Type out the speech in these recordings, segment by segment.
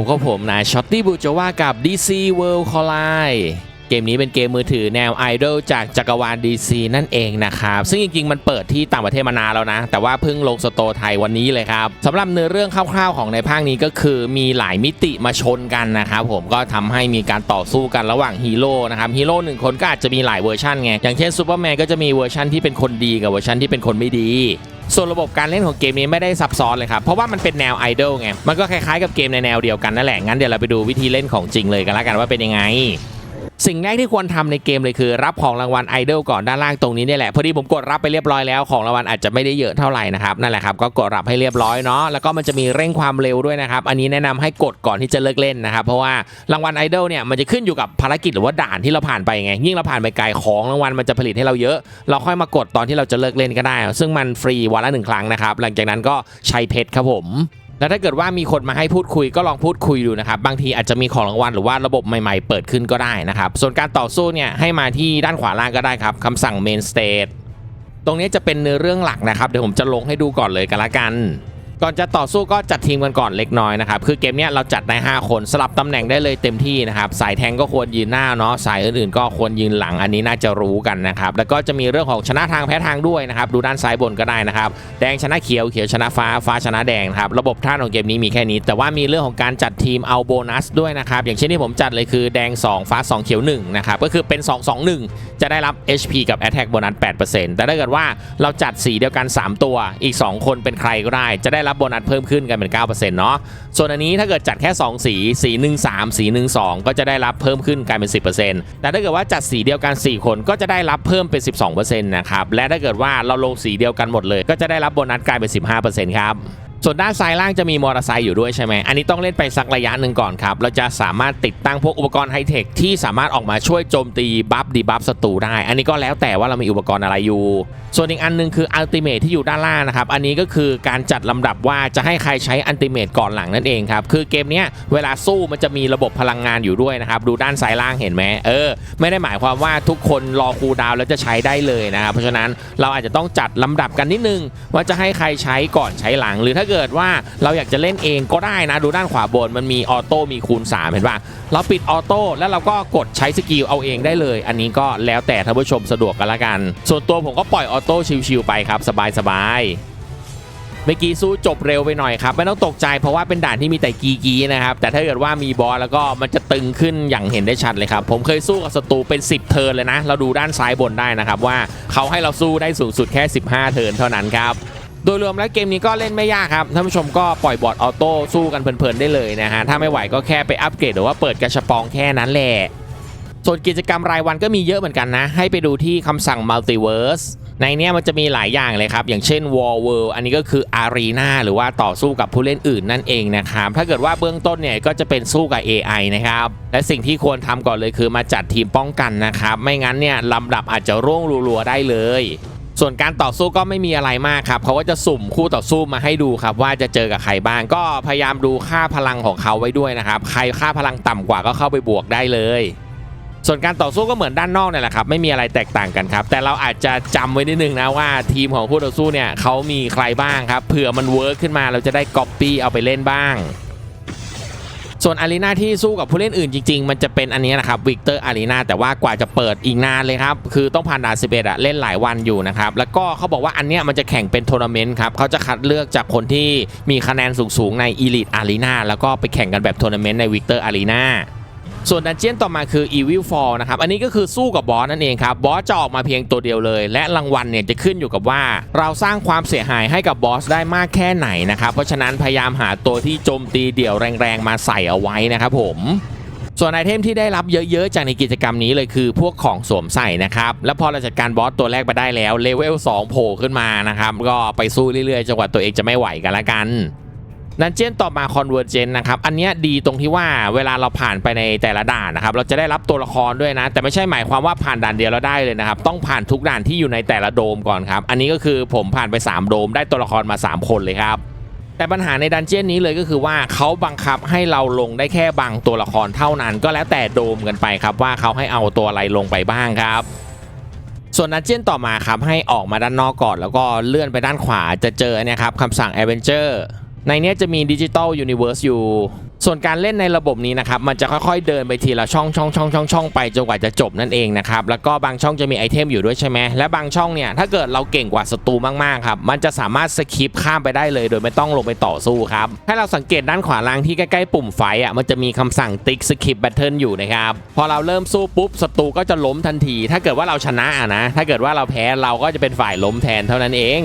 ผมก็ผมนายช็อตตี้บูจว่ากับ DC World Collide เกมนี้เป็นเกมมือถือแนวไอดอลจากจักรวาล DC นั่นเองนะครับ ซึ่งจริง ๆ มันเปิดที่ต่างประเทศมานานแล้วนะ แต่ว่าเพิ่งลงสโตร์ไทยวันนี้เลยครับสำหรับเนื้อเรื่องคร่าวๆของในภาคนี้ก็คือมีหลายมิติมาชนกันนะครับผมก็ทำให้มีการต่อสู้กันระหว่างฮีโร่นะครับฮีโร่หนึ่งคนก็อาจจะมีหลายเวอร์ชันไงอย่างเช่นซูเปอร์แมนก็จะมีเวอร์ชันที่เป็นคนดีกับเวอร์ชันที่เป็นคนไม่ดี ส่วนระบบการเล่นของเกมนี้ไม่ได้ซับซ้อนเลยครับ เพราะว่ามันเป็นแนวไอดอลไง มันก็คล้ายๆกับเกมในแนวเดียวกันนั่นแหละ งั้นเดี๋ยวเราไปดูวิธีเล่นของจริงเลยกันละกันว่าเป็นยังไง สิ่งแรกที่ควรทำในเกมเลยคือ รับของรางวัลไอดอลก่อนด้านล่างตรงนี้เนี่ยแหละพอดีผมกดรับไปเรียบร้อยแล้วของรางวัลอาจจะไม่ได้เยอะเท่าไหร่นะครับนั่นแหละครับก็กดรับให้เรียบร้อยเนาะแล้วก็มันจะมีเร่งความเร็วด้วยนะครับอันนี้แนะนำให้กดก่อนที่จะเลิกเล่นนะครับเพราะว่ารางวัลไอดอลเนี่ยมันจะขึ้นอยู่กับภารกิจหรือว่าด่านที่เราผ่านไปไงยิ่งเราผ่านไปไกลของรางวัลมันจะผลิตให้เราเยอะ เราค่อยมากดตอนที่เราจะเลิกเล่นก็ได้ ซึ่งมันฟรีวันละหนึ่งครั้งนะครับหลังจากนั้นก็ใช้เพชรครับผม แล้วถ้าเกิดว่ามีคนมาให้พูดคุยก็ลองพูดคุยดูนะครับบางทีอาจจะมีของรางวัลหรือว่าระบบใหม่ๆ เปิดขึ้นก็ได้นะครับส่วนการต่อสู้เนี่ยให้มาที่ด้านขวาล่างก็ได้ครับคำสั่ง main stage ตรงนี้จะเป็นเนื้อเรื่องหลักนะครับเดี๋ยวผมจะลงให้ดูก่อนเลยกันละกัน ก่อนจะต่อสู้ก็จัดทีมกันก่อนเล็กน้อยนะครับคือเกมนี้เราจัดได้5คนสลับตำแหน่งได้เลยเต็มที่นะครับสายแทงก็ควรยืนหน้าเนาะสายอื่นๆ ก็ควรยืนหลังอันนี้น่าจะรู้กันนะครับแล้วก็จะมีเรื่องของชนะทางแพ้ทางด้วยนะครับดูด้านซ้ายบนก็ได้นะครับแดงชนะเขียวเขียวชนะฟ้าฟ้าชนะแดงครับระบบท่าของเกมนี้มีแค่นี้ แต่ว่ามีเรื่องของการจัดทีมเอาโบนัสด้วยนะครับอย่างเช่นที่ผมจัดเลยคือแดง 2 ฟ้า 2 เขียว1นะครับก็คือเป็น 2 2 1 จะได้รับ HP กับ Attack โบนัส8%แต่ถ้าเกิดว่าเราจัดสีเดียวกัน 3 ตัวอีก 2 คนเป็นใครก็ได้จะได้รับโบนัสเพิ่มขึ้นกันเป็น 9%เนาะส่วนอันนี้ถ้าเกิดจัดแค่ 2 สี สี 1 3 สี 1 2 ก็จะได้รับเพิ่มขึ้นกลายเป็น 10%แต่ถ้าเกิดว่าจัดสีเดียวกัน 4 คนก็จะได้รับเพิ่มเป็น 12%นะครับและถ้าเกิดว่าเราลงสีเดียวกันหมดเลย ก็จะได้รับโบนัสกลายเป็น 15%ครับ ส่วนด้านซ้ายล่างจะมีมอเตอร์ไซค์อยู่ด้วยใช่ไหม อันนี้ต้องเล่นไปสักระยะหนึ่งก่อนครับ เราจะสามารถติดตั้งพวกอุปกรณ์ไฮเทคที่สามารถออกมาช่วยโจมตีบัฟดีบัฟศัตรูได้ อันนี้ก็แล้วแต่ว่าเรามีอุปกรณ์อะไรอยู่ ส่วนอีกอันหนึงคืออัลติเมทที่อยู่ด้านล่างนะครับ อันนี้ก็คือการจัดลำดับว่าจะให้ใครใช้อัลติเมทก่อนหลังนั่นเองครับ คือเกมนี้เวลาสู้มันจะมีระบบพลังงานอยู่ด้วยนะครับ ดูด้านซ้ายล่างเห็นไหมเออ ไม่ได้หมายความว่าทุกคนรอคูลดาวแล้วจะใช้ได้เลยนะครับ เพราะฉะนั้นเราอาจจะต้องจัดลำดับกันนิดนึงว่าจะให้ใครใช้ก่อนใช้หลังหรือถ้าเกิดว่าเราอยากจะเล่นเองก็ได้นะ ดูด้านขวาบนมันมีออโต้มีคูณ 3 เห็นป่ะเราปิดออโต้แล้วเราก็กดใช้สกิลเอาเองได้เลย อันนี้ก็แล้วแต่ท่านผู้ชมสะดวกกันละกัน ส่วนตัวผมก็ปล่อยออโต้ชิวๆไปครับสบายๆเมื่อกี้สู้จบเร็วไปหน่อยครับ ไม่ต้องตกใจเพราะว่าเป็นด่านที่มีแต่กีกีนะครับ แต่ถ้าเกิดว่ามีบอสแล้วก็มันจะตึงขึ้นอย่างเห็นได้ชัดเลยครับ ผมเคยสู้กับศัตรูเป็น 10 เทิร์นเลยนะ เราดูด้านซ้ายบนได้นะครับว่าเขาให้เราสู้ได้สูงสุดแค่ 15 เทิร์นเท่านั้นครับ โดยรวมแล้วเกมนี้ก็เล่นไม่ยากครับท่านผู้ชมก็ปล่อยบอร์ดออโต้สู้กันเพลินๆได้เลยนะฮะถ้าไม่ไหวก็แค่ไปอัปเกรดหรือว่าเปิดกระชปองแค่นั้นแหละส่วนกิจกรรมรายวันก็มีเยอะเหมือนกันนะ ให้ไปดูที่คำสั่ง Multiverse ในเนี้ยมันจะมีหลายอย่างเลยครับ อย่างเช่น War World อันนี้ก็คือ Arena หรือว่าต่อสู้กับผู้เล่นอื่นนั่นเองนะครับ ถ้าเกิดว่าเบื้องต้นเนี่ยก็จะเป็นสู้กับ AI นะครับ และสิ่งที่ควรทำก่อนเลยคือมาจัดทีมป้องกันนะครับ ไม่งั้นเนี่ยลำดับอาจจะร่วงรัวๆได้เลย ส่วนการต่อสู้ก็ไม่มีอะไรมากครับเขาก็จะสุ่มคู่ต่อสู้มาให้ดูครับ ว่าจะเจอกับใครบ้าง ก็พยายามดูค่าพลังของเขาไว้ด้วยนะครับ ใครค่าพลังต่ำกว่าก็เข้าไปบวกได้เลย ส่วนการต่อสู้ก็เหมือนด้านนอกเนี่ยแหละครับ ไม่มีอะไรแตกต่างกันครับ แต่เราอาจจะจำไว้นิดนึงนะว่าทีมของผู้ต่อสู้เนี่ยเขามีใครบ้างครับเผื่อมันเวิร์กขึ้นมาเราจะได้ก๊อปปี้เอาไปเล่นบ้าง ส่วนอารีนาที่สู้กับผู้เล่นอื่นจริง ๆ มันจะเป็นอันนี้นะครับวิกเตอร์อารีนาแต่ว่ากว่าจะเปิดอีกนานเลยครับ คือต้องผ่านด่าน11อะเล่นหลายวันอยู่นะครับ แล้วก็เขาบอกว่าอันเนี้ยมันจะแข่งเป็นทัวร์นาเมนต์ครับเขาจะคัดเลือกจากคนที่มีคะแนนสูงๆในอีลิทอารีนาแล้วก็ไปแข่งกันแบบทัวร์นาเมนต์ในวิกเตอร์อารีนา ส่วนดันเจียนต่อมาคือ Evil Fall นะครับ อันนี้ก็คือสู้กับบอสนั่นเองครับ บอสจะออกมาเพียงตัวเดียวเลย และรางวัลเนี่ยจะขึ้นอยู่กับว่า เราสร้างความเสียหายให้กับบอสได้มากแค่ไหนนะครับ เพราะฉะนั้นพยายามหาตัวที่โจมตีเดี่ยวแรงๆมาใส่เอาไว้นะครับผมส่วนไอเทมที่ได้รับเยอะ ๆ จากในกิจกรรมนี้เลยคือพวกของสวมใส่นะครับ แล้วพอเราจัดการบอสตัวแรกไปได้แล้วเลเวล2โผล่ขึ้นมานะครับ ก็ไปสู้เรื่อยๆจนกว่าตัวเองจะไม่ไหวกันละกัน ดันเจียนต่อมา Convergent นะครับ อันนี้ดีตรงที่ว่าเวลาเราผ่านไปในแต่ละด่านนะครับ เราจะได้รับตัวละครด้วยนะ แต่ไม่ใช่หมายความว่าผ่านด่านเดียวแล้วได้เลยนะครับ ต้องผ่านทุกด่านที่อยู่ในแต่ละโดมก่อนครับ อันนี้ก็คือผมผ่านไป 3 โดม ได้ตัวละครมา 3 คนเลยครับแต่ปัญหาในดันเจี้ยนนี้เลยก็คือว่าเขาบังคับให้เราลงได้แค่บางตัวละครเท่านั้น ก็แล้วแต่โดมกันไปครับว่าเขาให้เอาตัวอะไรลงไปบ้างครับ ส่วนดันเจี้ยนต่อมาครับให้ออกมาด้านนอกก่อน แล้วก็เลื่อนไปด้านขวาจะเจอเนี่ยครับคำสั่ง Adventure ในเในนี้จะมีดิจิ t a ลยูนิเว r ร์สอยู่ ส่วนการเล่นในระบบนี้นะครับ มันจะค่อยๆเดินไปทีละช่องช่องช่องช่องช่องไปจนกว่าจะจบนั่นเองนะครับ แล้วก็บางช่องจะมีไอเทมอยู่ด้วยใช่ไหมและบางช่องเนี่ยถ้าเกิดเราเก่งกว่าศัตรูมากๆครับ มันจะสามารถสคิปข้ามไปได้เลย โดยไม่ต้องลงไปต่อสู้ครับ ให้เราสังเกตด้านขวาล่างที่ใกล้ๆปุ่มไฟอะ มันจะมีคำสั่งติ๊กสคิปแบทเทิลอยู่นะครับ พอเราเริ่มสู้ปุ๊บศัตรูก็จะล้มทันที ถ้าเกิดว่าเราชนะอะนะ ถ้าเกิดว่าเราแพ้เราก็จะเป็นฝ่ายล้มแทนเท่านั้นเอง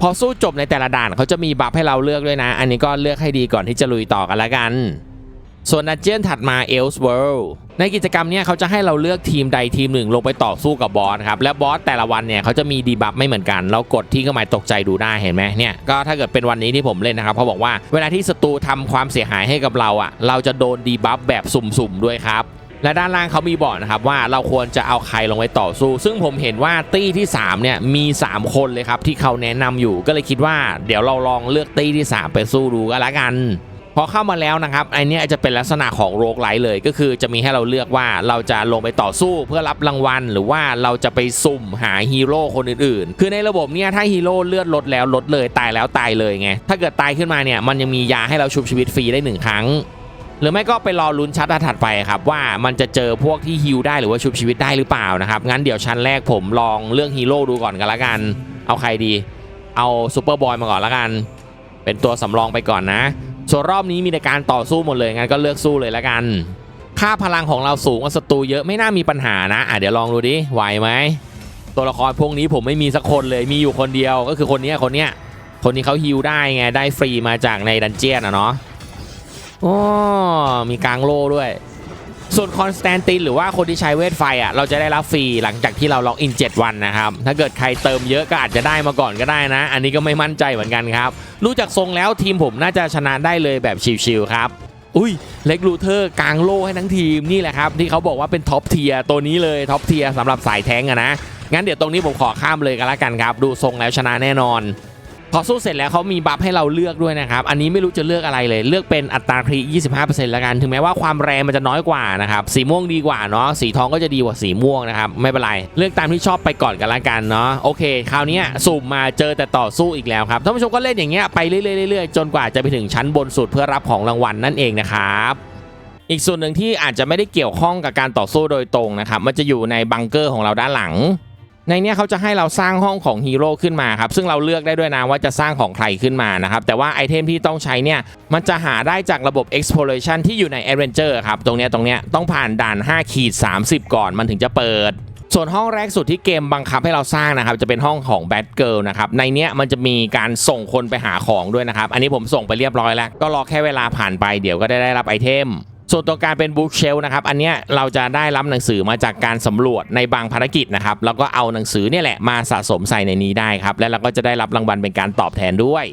พอสู้จบในแต่ละด่านเขาจะมีบัฟให้เราเลือกด้วยนะ อันนี้ก็เลือกให้ดีก่อนที่จะลุยต่อกันละกัน ส่วนดันเจียนถัดมา e l s w o r l d ในกิจกรรมเนี้ยเขาจะให้เราเลือกทีมใดทีมหนึ่งลงไปต่อสู้กับบอสครับและบอสแต่ละวันเนี่ยเขาจะมีดีบัฟไม่เหมือนกัน เรากดที่เครื่องหมายตกใจดูได้เห็นไหมเนี่ยก็ถ้าเกิดเป็นวันนี้ที่ผมเล่นนะครับเขาบอกว่าเวลาที่ศัตรูทำความเสียหายให้กับเราอะเราจะโดนดีบัฟแบบสุ่มๆด้วยครับ และด้านล่างเขามีบอกนะครับว่าเราควรจะเอาใครลงไปต่อสู้ ซึ่งผมเห็นว่าตี้ที่3เนี่ยมี 3 คนเลยครับที่เขาแนะนำอยู่ก็เลยคิดว่า เดี๋ยวเราลองเลือกตี้ที่ 3 ไปสู้ดูก็แล้วกันพอเข้ามาแล้วนะครับไอเนี้ยจะเป็นลักษณะของโรกไลท์เลยก็คือจะมีให้เราเลือกว่าเราจะลงไปต่อสู้เพื่อรับรางวัล หรือว่าเราจะไปสุ่มหาฮีโร่คนอื่นๆ คือในระบบเนี่ยถ้าฮีโร่เลือดลดแล้วลดเลยตายแล้วตายเลยไงถ้าเกิดตายขึ้นมาเนี่ยมันยังมียาให้เราชุบชีวิตฟรีได้หนึ่งครั้ง หรือไม่ก็ไปรอลุ้นชัดถัดไปครับว่ามันจะเจอพวกที่ฮิลได้หรือว่าชุบชีวิตได้หรือเปล่านะครับงั้นเดี๋ยวชั้นแรกผมลองเรื่องฮีโร่ดูก่อนกันละกัน เอาใครดี เอาซูเปอร์บอยมาก่อนละกัน เป็นตัวสำรองไปก่อนนะส่วนรอบนี้มีในการต่อสู้หมดเลยงั้นก็เลือกสู้เลยละกัน ค่าพลังของเราสูงกว่าศัตรูเยอะไม่น่ามีปัญหานะอะเดี๋ยวลองดูดิไหวไหมตัวละครพวกนี้ผมไม่มีสักคนเลยมีอยู่คนเดียวก็คือคนนี้คนเนี้ยคนนี้เขาฮิลได้ไงได้ฟรีมาจากในดันเจียนอะเนาะ อ๋อมีกลางโล่ด้วย ส่วนคอนสแตนตินหรือว่าคนที่ใช้เวทไฟอะเราจะได้รับฟรีหลังจากที่เราล็อกอิน 7 วันนะครับ ถ้าเกิดใครเติมเยอะก็อาจจะได้มาก่อนก็ได้นะ อันนี้ก็ไม่มั่นใจเหมือนกันครับ รู้จักทรงแล้วทีมผมน่าจะชนะได้เลยแบบชิวๆครับอุ้ยเล็กลูเทอร์กลางโล่ให้ทั้งทีมนี่แหละครับ ที่เขาบอกว่าเป็นท็อปเทียตัวนี้เลยท็อปเทียสำหรับสายแท้งอะนะ งั้นเดี๋ยวตรงนี้ผมขอข้ามเลยกันละกันครับ ดูทรงแล้วชนะแน่นอน พอสู้เสร็จแล้วเขามีบัฟให้เราเลือกด้วยนะครับ อันนี้ไม่รู้จะเลือกอะไรเลย เลือกเป็นอัตราครี25%ละกัน ถึงแม้ว่าความแรงมันจะน้อยกว่านะครับ สีม่วงดีกว่าเนาะ สีทองก็จะดีกว่าสีม่วงนะครับ ไม่เป็นไร เลือกตามที่ชอบไปก่อนกันละกันเนาะ โอเค คราวนี้สุ่มมาเจอแต่ต่อสู้อีกแล้วครับ ท่านผู้ชมก็เล่นอย่างเงี้ยไปเรื่อยๆๆๆจนกว่าจะไปถึงชั้นบนสุดเพื่อรับของรางวัลนั่นเองนะครับอีกส่วนหนึ่งที่อาจจะไม่ได้เกี่ยวข้องกับการต่อสู้โดยตรงนะครับ มันจะอยู่ในบังเกอร์ของเราด้านหลัง ในเนี้ยเขาจะให้เราสร้างห้องของฮีโร่ขึ้นมาครับซึ่งเราเลือกได้ด้วยนะว่าจะสร้างของใครขึ้นมานะครับแต่ว่าไอเทมที่ต้องใช้เนี่ยมันจะหาได้จากระบบ exploration ที่อยู่ใน adventure ครับตรงเนี้ยตรงเนี้ยต้องผ่านด่าน5ขีด30 ก่อนมันถึงจะเปิดส่วนห้องแรกสุดที่เกมบังคับให้เราสร้างนะครับจะเป็นห้องของ Bad Girl นะครับในเนี้ยมันจะมีการส่งคนไปหาของด้วยนะครับอันนี้ผมส่งไปเรียบร้อยแล้ว ก็รอแค่เวลาผ่านไปเดี๋ยวก็ได้ได้รับไอเทม ส่วนตรงการเป็นบุ๊กเชลนะครับอันเนี้ยเราจะได้รับหนังสือมาจากการสำรวจในบางภารกิจนะครับแล้วก็เอาหนังสือเนี่ยแหละมาสะสมใส่ในนี้ได้ครับและเราก็จะได้รับรางวัลเป็นการตอบแทนด้วย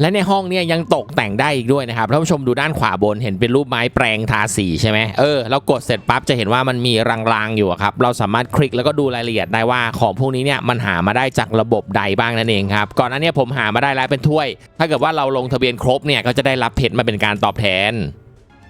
และในห้องเนี่ยยังตกแต่งได้อีกด้วยนะครับท่านผู้ชมดูด้านขวาบนเห็นเป็นรูปไม้แปลงทาสีใช่ไหมเออเรากดเสร็จปั๊บจะเห็นว่ามันมีรางๆอยู่ครับเราสามารถคลิกแล้วก็ดูรายละเอียดได้ว่าของพวกนี้เนี่ยมันหามาได้จากระบบใดบ้างนั่นเองครับก่อนหน้านี้ผมหามาได้แล้วเป็นถ้วย ถ้าเกิดว่าเราลงทะเบียนครบเนี่ยก็จะได้รับเพชรมาเป็นการตอบแทน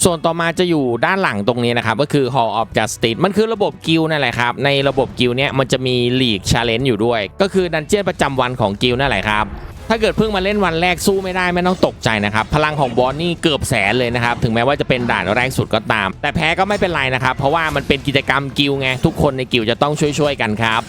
ส่วนต่อมาจะอยู่ด้านหลังตรงนี้นะครับก็คือ Hall of Justice มันคือระบบกิลนั่นแหละครับ ในระบบกิลเนี่ยมันจะมี League Challenge อยู่ด้วย ก็คือดันเจี้ยนประจำวันของกิลนั่นแหละครับถ้าเกิดเพิ่งมาเล่นวันแรกสู้ไม่ได้ไม่ต้องตกใจนะครับ พลังของบอสนี่เกือบแสนเลยนะครับ ถึงแม้ว่าจะเป็นด่านแรกสุดก็ตาม แต่แพ้ก็ไม่เป็นไรนะครับ เพราะว่ามันเป็นกิจกรรมกิลไงทุกคนในกิลจะต้องช่วยๆกันครับ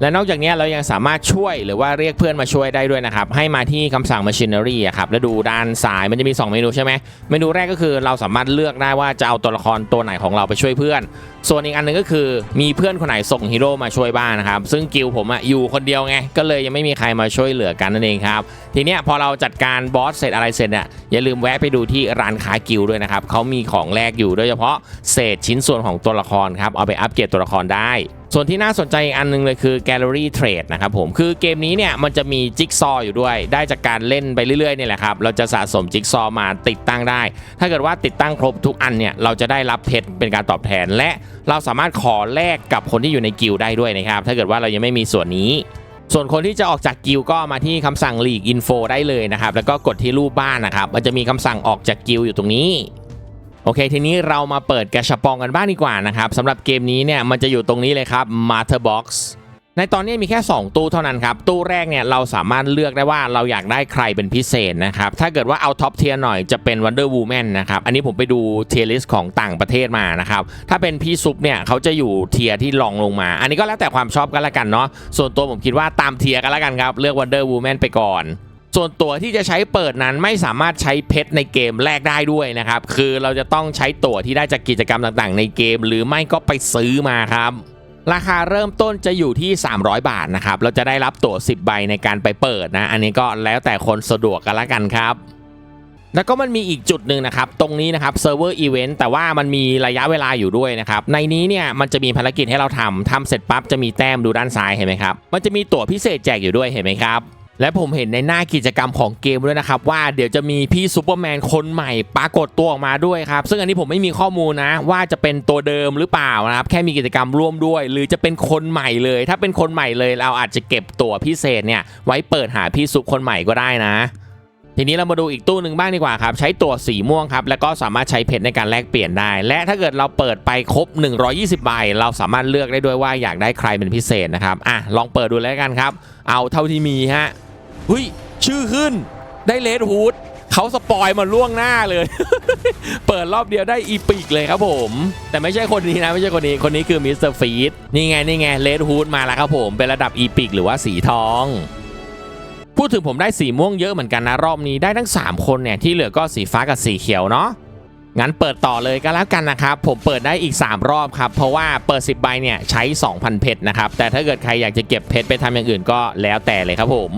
และนอกจากนี้เรายังสามารถช่วยหรือว่าเรียกเพื่อนมาช่วยได้ด้วยนะครับ ให้มาที่คำสั่ง machinery อะครับแล้วดูด้านซ้ายมันจะมี 2 เมนูใช่ไหมเมนูแรกก็คือเราสามารถเลือกได้ว่าจะเอาตัวละครตัวไหนของเราไปช่วยเพื่อนส่วนอีกอันหนึงก็คือมีเพื่อนคนไหนส่งฮีโร่มาช่วยบ้างนะครับ ซึ่งกิลผมอะอยู่คนเดียวไง ก็เลยยังไม่มีใครมาช่วยเหลือกันนั่นเองครับ ทีเนี้ยพอเราจัดการบอสเสร็จอะไรเสร็จเนี่ยอย่าลืมแวะไปดูที่ร้านค้ากิลด้วยนะครับเขามีของแลกอยู่โดยเฉพาะเศษชิ้นส่วนของตัวละครครับเอาไปอัปเกรดตัวละครได้ส่วนที่น่าสนใจอีกอันหนึงเลยคือ Gallery Trade นะครับผม คือเกมนี้เนี่ยมันจะมีจิ๊กซออยู่ด้วย ได้จากการเล่นไปเรื่อยๆนี่แหละครับ เราจะสะสมจิ๊กซอมาติดตั้งได้ ถ้าเกิดว่าติดตั้งครบทุกอันเนี่ยเราจะได้รับเพชรเป็นการตอบแทนและ เราสามารถขอแลกกับคนที่อยู่ในกิลด์ได้ด้วยนะครับ ถ้าเกิดว่าเรายังไม่มีส่วนนี้ ส่วนคนที่จะออกจากกิลด์ก็มาที่คำสั่งหลีกอินโฟได้เลยนะครับ แล้วก็กดที่รูปบ้านนะครับ มันจะมีคำสั่งออกจากกิลด์อยู่ตรงนี้โอเค ทีนี้เรามาเปิดแกชปองกันบ้างดีกว่านะครับสำหรับเกมนี้เนี่ยมันจะอยู่ตรงนี้เลยครับ Matter Box ในตอนนี้มีแค่ 2 ตู้เท่านั้นครับ ตู้แรกเนี่ยเราสามารถเลือกได้ว่าเราอยากได้ใครเป็นพิเศษนะครับ ถ้าเกิดว่าเอาท็อปเทียร์หน่อยจะเป็น Wonder Woman นะครับ อันนี้ผมไปดูเทียร์ลิสต์ของต่างประเทศมานะครับ ถ้าเป็นพี่ซุปเนี่ยเขาจะอยู่เทียร์ที่รองลงมา อันนี้ก็แล้วแต่ความชอบกันละกันเนาะ ส่วนตัวผมคิดว่าตามเทียร์กันละกันครับ เลือก Wonder Woman ไปก่อนส่วนตัวที่จะใช้เปิดนั้นไม่สามารถใช้เพชรในเกมแลกได้ด้วยนะครับ คือเราจะต้องใช้ตั๋วที่ได้จากกิจกรรมต่างๆ ในเกม หรือไม่ก็ไปซื้อมาครับ ราคาเริ่มต้นจะอยู่ที่ 300 บาทนะครับเราจะได้รับตั๋ว 10 ใบในการไปเปิดนะ อันนี้ก็แล้วแต่คนสะดวกกันละกันครับแล้วก็มันมีอีกจุดหนึ่งนะครับ ตรงนี้นะครับเซิร์ฟเวอร์อีเวนต์แต่ว่ามันมีระยะเวลาอยู่ด้วยนะครับ ในนี้เนี่ยมันจะมีภารกิจให้เราทำทำเสร็จปั๊บจะมีแต้มดูด้านซ้ายเห็นไหมครับ มันจะมีตั๋วพิเศษแจกอยู่ด้วยเห็นไหมครับ และผมเห็นในหน้ากิจกรรมของเกมด้วยนะครับว่าเดี๋ยวจะมีพี่ซูเปอร์แมนคนใหม่ปรากฏตัวออกมาด้วยครับ ซึ่งอันนี้ผมไม่มีข้อมูลนะ ว่าจะเป็นตัวเดิมหรือเปล่านะครับ แค่มีกิจกรรมร่วมด้วย หรือจะเป็นคนใหม่เลย ถ้าเป็นคนใหม่เลยเราอาจจะเก็บตัวพิเศษเนี่ยไว้เปิดหาพี่ซุปคนใหม่ก็ได้นะทีนี้เรามาดูอีกตู้หนึ่งบ้างดีกว่าครับ ใช้ตัวสีม่วงครับ แล้วก็สามารถใช้เพชรในการแลกเปลี่ยนได้ และถ้าเกิดเราเปิดไปครบ 120ใบเราสามารถเลือกได้ด้วยว่าอยากได้ใครเป็นพิเศษนะครับอะลองเปิดดูแล้วกันครับ เอาเท่าที่มีฮะ เฮ้ยชื่อขึ้นได้เลดฮูดเขาสปอยมาล่วงหน้าเลย เปิดรอบเดียวได้อีปิกเลยครับผม แต่ไม่ใช่คนนี้นะไม่ใช่คนนี้คนนี้คือมิสเตอร์ฟีดนี่ไงนี่ไงเลดฮูดมาแล้วครับผมเป็นระดับอีปิกหรือว่าสีทองพูดถึงผมได้สีม่วงเยอะเหมือนกันนะรอบนี้ได้ทั้ง 3 คนเนี่ยที่เหลือก็สีฟ้ากับสีเขียวเนาะงั้นเปิดต่อเลยก็แล้วกันนะครับ ผมเปิดได้อีก 3 รอบครับ เพราะว่าเปิด 10 ใบเนี่ยใช้ 2,000 เพชรนะครับ แต่ถ้าเกิดใครอยากจะเก็บเพชรไปทำอย่างอื่นก็แล้วแต่เลยครับผม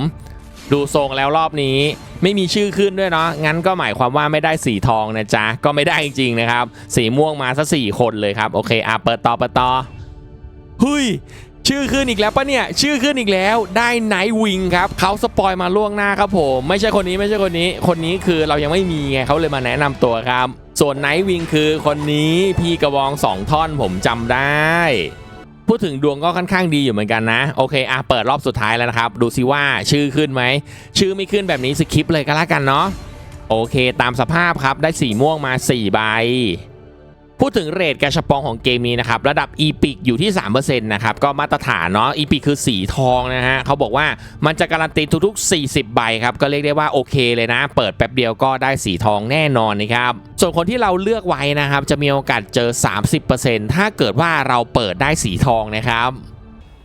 ดูทรงแล้วรอบนี้ไม่มีชื่อขึ้นด้วยเนาะงั้นก็หมายความว่าไม่ได้สีทองนะจ๊ะ ก็ไม่ได้จริงๆนะครับ สีม่วงมาซะสี่คนเลยครับ โอเคอะเปิดต่อเปิดต่อเฮ้ยชื่อขึ้นอีกแล้วปะเนี่ย ชื่อขึ้นอีกแล้วได้ไนท์วิงครับเขาสปอยมาล่วงหน้าครับผม ไม่ใช่คนนี้ไม่ใช่คนนี้ คนนี้คือเรายังไม่มีไงเขาเลยมาแนะนำตัวครับ ส่วนไนท์วิงคือคนนี้พี่กระบองสองท่อนผมจำได้ พูดถึงดวงก็ค่อนข้างดีอยู่เหมือนกันนะ โอเคอะเปิดรอบสุดท้ายแล้วนะครับ ดูซิว่าชื่อขึ้นไหม ชื่อไม่ขึ้นแบบนี้สคิปเลยก็แล้วกันเนาะโอเค ตามสภาพครับได้สีม่วงมา4ใบ พูดถึงเรทกระชปองของเกมนี้นะครับ ระดับ e p i c อยู่ที่ 3%นะครับ ก็มาตรฐานเนาะ e p i c คือสีทองนะฮะเขาบอกว่ามันจะการันตีทุกๆ 40 ใบครับ ก็เรียกได้ว่าโอเคเลยนะ เปิดแป๊บเดียวก็ได้สีทองแน่นอนนะครับส่วนคนที่เราเลือกไว้นะครับ จะมีโอกาสเจอ 30%ถ้าเกิดว่าเราเปิดได้สีทองนะครับ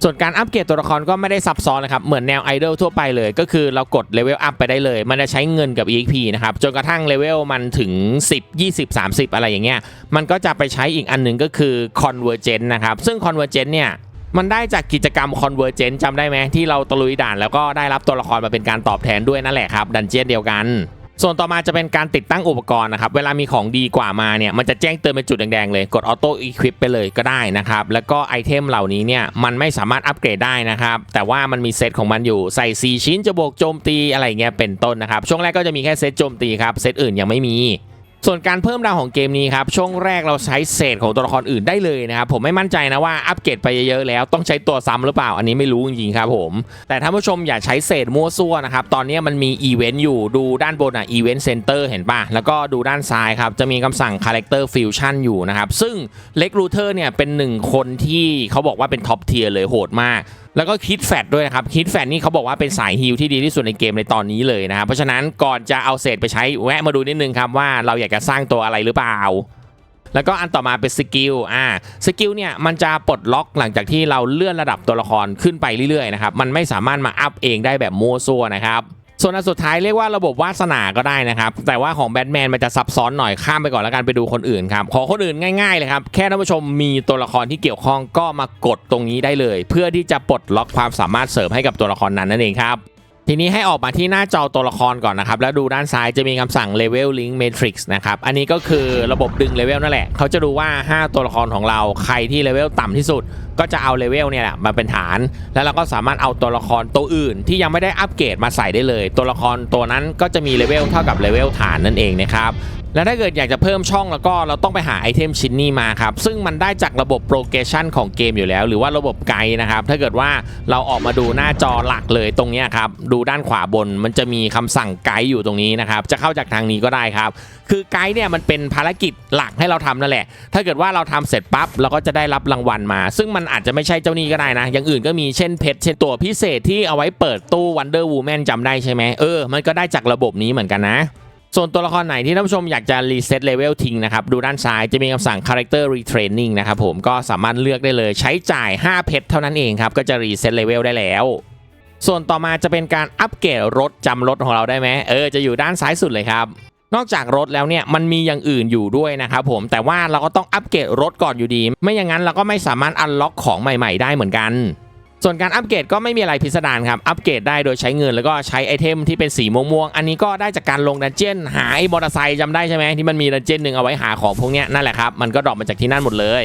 ส่วนการอัปเกรดตัวละครก็ไม่ได้ซับซ้อนนะครับ เหมือนแนวไอดอลทั่วไปเลย ก็คือเรากดเลเวลอัพไปได้เลย มันจะใช้เงินกับ EXP นะครับ จนกระทั่งเลเวลมันถึง 10 20 30 อะไรอย่างเงี้ย มันก็จะไปใช้อีกอันหนึ่งก็คือ Convergent นะครับ ซึ่ง Convergent เนี่ยมันได้จากกิจกรรม Convergent จำได้ไหมที่เราตะลุยด่านแล้วก็ได้รับตัวละครมาเป็นการตอบแทนด้วยนั่นแหละครับ ดันเจียนเดียวกัน ส่วนต่อมาจะเป็นการติดตั้งอุปกรณ์นะครับ เวลามีของดีกว่ามาเนี่ย มันจะแจ้งเตือนเป็นจุดแดงๆเลย กดออโต้อีควิปไปเลยก็ได้นะครับ แล้วก็ไอเทมเหล่านี้เนี่ย มันไม่สามารถอัปเกรดได้นะครับ แต่ว่ามันมีเซตของมันอยู่ ใส่ 4 ชิ้นจะบวกโจมตีอะไรเงี้ย เป็นต้นนะครับ ช่วงแรกก็จะมีแค่เซตโจมตีครับ เซตอื่นยังไม่มี ส่วนการเพิ่มดาวของเกมนี้ครับ ช่วงแรกเราใช้เศษของตัวละครอื่นได้เลยนะครับ ผมไม่มั่นใจนะว่าอัปเกรดไปเยอะๆแล้วต้องใช้ตัวซ้ำหรือเปล่า อันนี้ไม่รู้จริงๆครับผม แต่ท่านผู้ชมอย่าใช้เศษมั่วซั่วนะครับ ตอนนี้มันมีอีเวนต์อยู่ดูด้านบนอะอีเวนต์เซ็นเตอร์เห็นป่ะ แล้วก็ดูด้านซ้ายครับ จะมีคำสั่ง Character Fusion อยู่นะครับซึ่งเล็กรูเทอร์เนี่ยเป็นหนึ่งคนที่เขาบอกว่าเป็นท็อปเทียร์เลยโหดมาก แล้วก็คิดแฟดด้วยนะครับ คิดแฟดนี่เขาบอกว่าเป็นสายฮิลที่ดีที่สุดในเกมในตอนนี้เลยนะครับเพราะฉะนั้นก่อนจะเอาเศษไปใช้แวะมาดูนิดนึงครับว่าเราอยากจะสร้างตัวอะไรหรือเปล่าแล้วก็อันต่อมาเป็นสกิล อ่า สกิลเนี่ยมันจะปลดล็อกหลังจากที่เราเลื่อนระดับตัวละครขึ้นไปเรื่อยๆนะครับ มันไม่สามารถมาอัพเองได้แบบมั่วซั่วนะครับ ส่วนอันสุดท้ายเรียกว่าระบบวาสนาก็ได้นะครับ แต่ว่าของแบทแมนมันจะซับซ้อนหน่อยข้ามไปก่อนแล้วกันไปดูคนอื่นครับ ขอคนอื่นง่ายๆเลยครับ แค่ท่านผู้ชมมีตัวละครที่เกี่ยวข้องก็มากดตรงนี้ได้เลย เพื่อที่จะปลดล็อกความสามารถเสริมให้กับตัวละครนั้นนั่นเองครับทีนี้ให้ออกมาที่หน้าจอตัวละครก่อนนะครับ แล้วดูด้านซ้ายจะมีคำสั่ง Level Link Matrix นะครับ อันนี้ก็คือระบบดึงเลเวลนั่นแหละ เขาจะดูว่า 5 ตัวละครของเราใครที่เลเวลต่ำที่สุด ก็จะเอาเลเวลเนี่ยแหละมาเป็นฐาน แล้วเราก็สามารถเอาตัวละครตัวอื่น ที่ยังไม่ได้อัปเกรดมาใส่ได้เลย ตัวละครตัวนั้นก็จะมีเลเวลเท่ากับเลเวลฐานนั่นเองนะครับแล้วถ้าเกิดอยากจะเพิ่มช่องแล้วก็เราต้องไปหาไอเทมชิ้นนี้มาครับ ซึ่งมันได้จากระบบโปรเกชันของเกมอยู่แล้ว หรือว่าระบบไกด์นะครับ ถ้าเกิดว่าเราออกมาดูหน้าจอหลักเลยตรงนี้ครับ ดูด้านขวาบนมันจะมีคำสั่งไกด์อยู่ตรงนี้นะครับ จะเข้าจากทางนี้ก็ได้ครับ คือไกด์เนี่ยมันเป็นภารกิจหลักให้เราทำนั่นแหละ ถ้าเกิดว่าเราทำเสร็จปั๊บเราก็จะได้รับรางวัลมา ซึ่งมันอาจจะไม่ใช่เจ้านี้ก็ได้นะ อย่างอื่นก็มีเช่นเพชรเช่นตัวพิเศษที่เอาไว้เปิดตู้ Wonder Woman จำได้ใช่ไหมเออ มันก็ได้จากระบบนี้เหมือนกันนะส่วนตัวละครไหนที่ท่านผู้ชมอยากจะรีเซ็ตเลเวลทิ้งนะครับ ดูด้านซ้ายจะมีคำสั่ง Character Retraining นะครับผมก็สามารถเลือกได้เลยใช้จ่าย 5 เพชรเท่านั้นเองครับ ก็จะรีเซ็ตเลเวลได้แล้ว ส่วนต่อมาจะเป็นการอัปเกรดรถจำรถของเราได้ไหมเออจะอยู่ด้านซ้ายสุดเลยครับ นอกจากรถแล้วเนี่ยมันมีอย่างอื่นอยู่ด้วยนะครับผมแต่ว่าเราก็ต้องอัปเกรดรถก่อนอยู่ดี ไม่อย่างนั้นเราก็ไม่สามารถอันล็อกของใหม่ ๆ ได้เหมือนกัน ส่วนการอัปเกรดก็ไม่มีอะไรพิสดารครับอัปเกรดได้โดยใช้เงินแล้วก็ใช้ไอเทมที่เป็นสีม่วงๆอันนี้ก็ได้จากการลงดันเจียนหาไอ้มอเตอร์ไซค์จำได้ใช่ไหมที่มันมีดันเจียนหนึ่งเอาไว้หาของพวกเนี้ยนั่นแหละครับมันก็ดรอปมาจากที่นั่นหมดเลย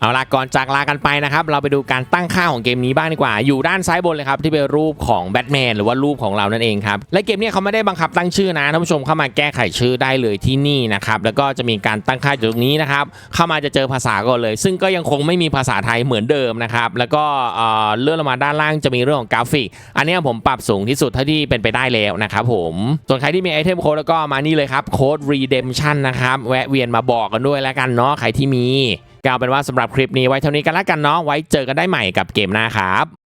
เอาละก่อนจากลากันไปนะครับ เราไปดูการตั้งค่าของเกมนี้บ้างดีกว่า อยู่ด้านซ้ายบนเลยครับ ที่เป็นรูปของแบทแมนหรือว่ารูปของเรานั่นเองครับ และเกมนี้เขาไม่ได้บังคับตั้งชื่อนะท่านผู้ชมเข้ามาแก้ไขชื่อได้เลยที่นี่นะครับ แล้วก็จะมีการตั้งค่าอยู่ตรงนี้นะครับ เข้ามาจะเจอภาษาก่อนเลย ซึ่งก็ยังคงไม่มีภาษาไทยเหมือนเดิมนะครับ แล้วก็เอ่อเลื่อนลงมาด้านล่างจะมีเรื่องของกราฟิก อันนี้ผมปรับสูงที่สุดเท่าที่เป็นไปได้แล้วนะครับผมส่วนใครที่มีไอเทมโค้ดแล้วก็มานี่เลยครับโค้ด redemption นะครับแวะเวียนมาบอกกันด้วยแล้วกันเนาะใครที่มี ก็เอาเป็นว่าสำหรับคลิปนี้ไว้เท่านี้กันแล้วกันเนาะไว้เจอกันได้ใหม่กับเกมหน้าครับ